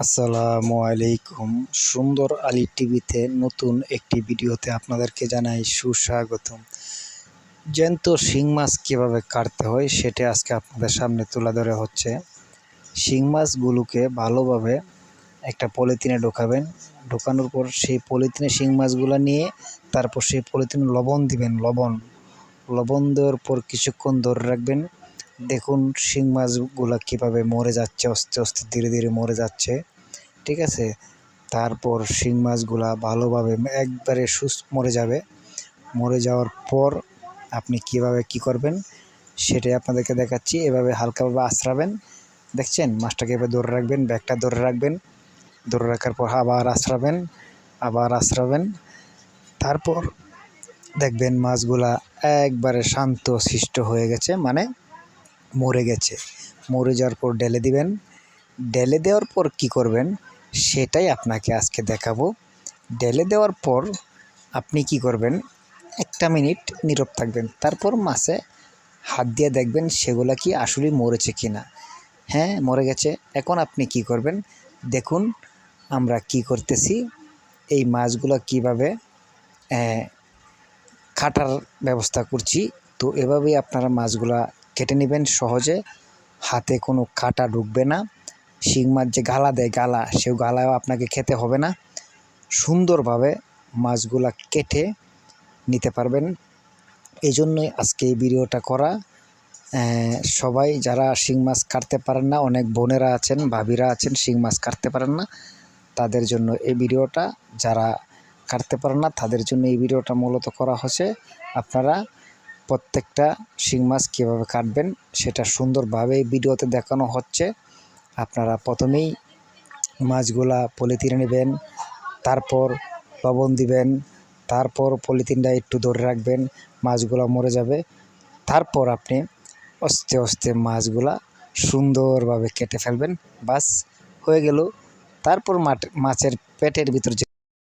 আসসালামু আলাইকুম। সুন্দর আলী টিভিতে নতুন একটি ভিডিওতে আপনাদেরকে জানাই সুস্বাগতম। জ্যান্ত শিং মাছ কীভাবে কাটতে হয় সেটা আজকে আপনাদের সামনে তুলে ধরে হচ্ছে। শিং মাছগুলোকে ভালোভাবে একটা পলিথিনে ঢোকাবেন। ঢোকানোর পর সেই পলিথিনে শিং মাছগুলো নিয়ে তারপর সেই পলিথিনে লবণ দিবেন। লবণ লবণ দেওয়ার পর কিছুক্ষণ ধরে রাখবেন। দেখুন শিং মাছগুলো কীভাবে মরে যাচ্ছে, আস্তে আস্তে ধীরে ধীরে মরে যাচ্ছে, ঠিক আছে? তারপর শিং মাছগুলা ভালোভাবে একবারে সুস্থ মরে যাবে। মরে যাওয়ার পর আপনি কীভাবে কি করবেন, সেটাই আপনাদেরকে দেখাচ্ছি। এভাবে হালকাভাবে আশ্রাবেন দেখছেন? মাছটাকে এভাবে ধরে রাখবেন, ব্যাগটা ধরে রাখবেন, ধরে রাখার পর আবার আশ্রাবেন আবার আশ্রাবেন তারপর দেখবেন মাছগুলা একবারে শান্ত শিষ্ট হয়ে গেছে। মানে মরে গেছে। মরে যাওয়ার পর ডেলে দিবেন। ডেলে দেওয়ার পর কি করবেন? সেটাই আপনাকে আজকে দেখাবো। ডেলে দেওয়ার পর আপনি কি করবেন? একটা মিনিট নীরব থাকবেন। তারপর মাছে হাত দিয়ে দেখবেন সেগুলা কি আসলেই মরেছে কি না হ্যাঁ মরে গেছে। এখন আপনি কি করবেন? দেখুন আমরা কি করতেছি। এই মাছগুলো কীভাবে কাটার ব্যবস্থা করছি। তো এভাবেই আপনারা মাছগুলা কেটে নেবেন সহজে। হাতে কোনো কাটা ঢুকবে না। শিং মাছ যে গালা দেয়, গালা, সেও গালাও আপনাকে খেতে হবে না। সুন্দরভাবে মাছগুলা কেটে নিতে পারবেন। এই জন্যই আজকে এই ভিডিওটা করা। সবাই যারা শিং মাছ কাটতে পারেন না, অনেক বোনেরা আছেন, ভাবিরা আছেন, শিং মাছ কাটতে পারেন না, তাদের জন্য এই ভিডিওটা। যারা কাটতে পারেন না, তাদের জন্য এই ভিডিওটা মূলত করা হচ্ছে। আপনারা প্রত্যেকটা শিং মাছ কীভাবে কাটবেন সেটা সুন্দরভাবে ভিডিওতে দেখানো হচ্ছে। আপনারা প্রথমেই মাছগুলা পলিথিনে নেবেন, তারপর লবণ দিবেন, তারপর পলিথিনটা একটু ধরে রাখবেন, মাছগুলা মরে যাবে। তারপর আপনি আস্তে আস্তে মাছগুলা সুন্দরভাবে কেটে ফেলবেন, বাস হয়ে গেল। তারপর মাছের পেটের ভিতর যে